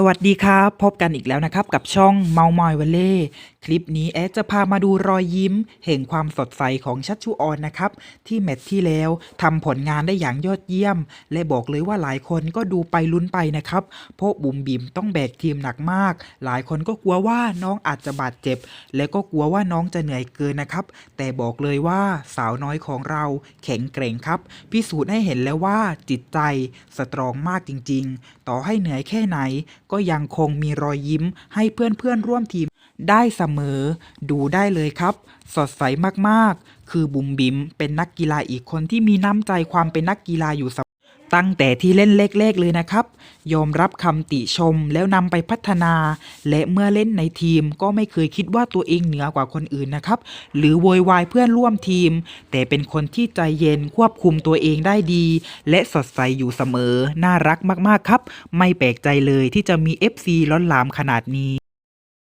สวัสดีครับ พบกันอีกแล้วนะครับ กับช่องเมามอยวันเล่คลิปนี้แอดจะพามาดูรอยยิ้ม แห่งความสดใสของชัชชุออนนะครับ ที่แมตช์ที่แล้วทำผลงานได้อย่างยอดเยี่ยม และบอกเลยว่าหลายคนก็ดูไปลุ้นไปนะครับ เพราะบุ๋มบิมต้องแบกทีมหนักมาก หลายคนก็กลัวว่าน้องอาจจะบาดเจ็บ และก็กลัวว่าน้องจะเหนื่อยเกินนะครับ แต่บอกเลยว่าสาวน้อยของเราแข็งแกร่งครับ พิสูจน์ให้เห็นแล้วว่าจิตใจสตรองมากจริง ๆ ต่อให้เหนื่อยแค่ไหน ก็ยังคงมีรอยยิ้มให้เพื่อนๆร่วมทีม ได้เสมอ ดูได้เลยครับ สดใสมากๆ คือบุ๋มบิมเป็นนักกีฬาอีกคนที่มีน้ำใจความเป็นนักกีฬาอยู่เสมอตั้งแต่ที่เล่นเล็กๆเลยนะครับ ยอมรับคำติชมแล้วนำไปพัฒนา และเมื่อเล่นในทีมก็ไม่เคยคิดว่าตัวเองเหนือกว่าคนอื่นนะครับ หรือโวยวายเพื่อนร่วมทีม แต่เป็นคนที่ใจเย็นควบคุมตัวเองได้ดี และสดใสอยู่เสมอ น่ารักมากๆครับ ไม่แปลกใจเลยที่จะมี FC ล้นหลามขนาดนี้